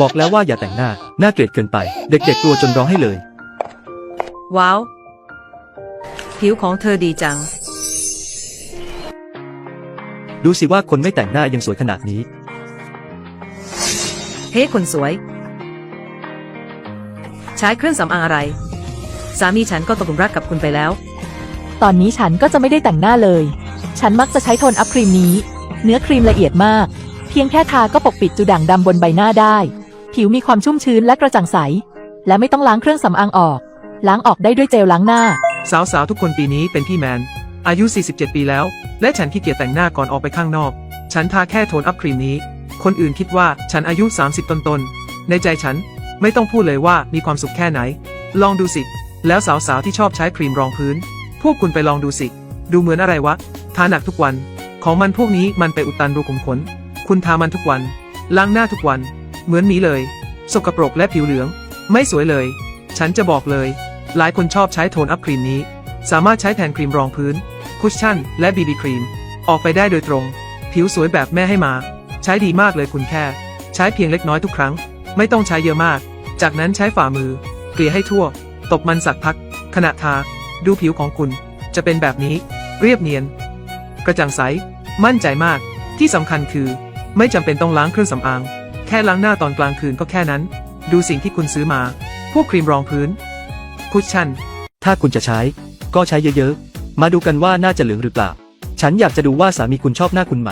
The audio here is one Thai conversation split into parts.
บอกแล้วว่าอย่าแต่งหน้าน่าเกลียดเกินไป เด็กๆกลัวจนร้องให้เลย ว้าว ผิวของเธอดีจัง ดูสิว่าคนไม่แต่งหน้ายังสวยขนาดนี้ เฮ้คนสวย ใช้เครื่องสำอางอะไร สามีฉันก็ตกหลุมรักกับคุณไปแล้ว ตอนนี้ฉันก็จะไม่ได้แต่งหน้าเลย ฉันมักจะใช้โทนอัพครีมนี้ เนื้อครีมละเอียดมาก เพียงแค่ทาก็ปกปิดจุดด่างดำบนใบหน้าได้ ผิวมีความชุ่มชื้นและกระจ่างใส และไม่ต้องล้างเครื่องสำอางออก ล้างออกได้ด้วยเจลล้างหน้า สาวๆทุกคนปีนี้เป็นพี่แมน อายุ 47 ปีแล้ว และฉันขี้เกียจแต่งหน้าก่อนออกไปข้างนอก ฉันทาแค่โทนอัพครีมนี้ คนอื่นคิดว่าฉันอายุ 30 ต้นๆในใจฉันไม่ต้องพูดเลยว่ามีความสุขแค่ไหน ลองดูสิ แล้วสาวๆที่ชอบใช้ครีมรองพื้น พวกคุณไปลองดูสิ ดูเหมือนอะไรวะ ทาหนักทุกวัน ของมันพวกนี้มันไปอุดตันรูขุมขน คุณทามันทุกวัน ล้างหน้าทุกวัน เหมือนหมีเลย สกปรกและผิวเหลือง ไม่สวยเลย ฉันจะบอกเลย หลายคนชอบใช้โทนอัพครีมนี้ สามารถใช้แทนครีมรองพื้น คุชชั่น และบีบีครีม ออกไปได้โดยตรง ผิวสวยแบบแม่ให้มา ใช้ดีมากเลยคุณแค่ ใช้เพียงเล็กน้อยทุกครั้ง ไม่ต้องใช้เยอะมาก จากนั้นใช้ฝ่ามือ เกลี่ยให้ทั่ว ตบมันสักพัก ขณะทา ดูผิวของคุณ จะเป็นแบบนี้ เรียบเนียน กระจ่างใส มั่นใจมาก ที่สำคัญคือ ไม่จำเป็นต้องล้างเครื่องสำอาง แค่ล้างหน้าตอนกลางคืนก็แค่นั้น ดูสิ่งที่คุณซื้อมา พวกครีมรองพื้น คุชชั่น ถ้าคุณจะใช้ ก็ใช้เยอะๆ มาดูกันว่าน่าจะเหลืองหรือเปล่า ฉันอยากจะดูว่าสามีคุณชอบหน้าคุณไหม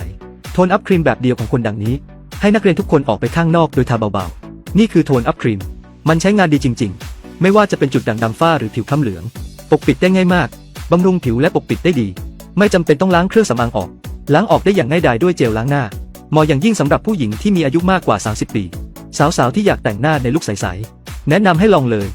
โทนอัพครีมแบบเดียวของคนดังนี้ ให้นักเรียนทุกคนออกไปข้างนอกโดยทาเบาๆ นี่คือโทนอัพครีม มันใช้งานดีจริง ๆ ไม่ว่าจะเป็นจุดด่างดำฝ้าหรือผิวคล้ำเหลือง ปกปิดได้ง่ายมาก บำรุงผิวและปกปิดได้ดี ไม่จำเป็นต้องล้างเครื่องสำอางออก ล้างออกได้อย่างง่ายดายด้วยเจลล้างหน้า เหมาะอย่างยิ่งสำหรับผู้หญิงที่มีอายุมากกว่า 30 ปี สาวๆ ที่อยากแต่งหน้าในลุคใสๆ แนะนำให้ลองเลย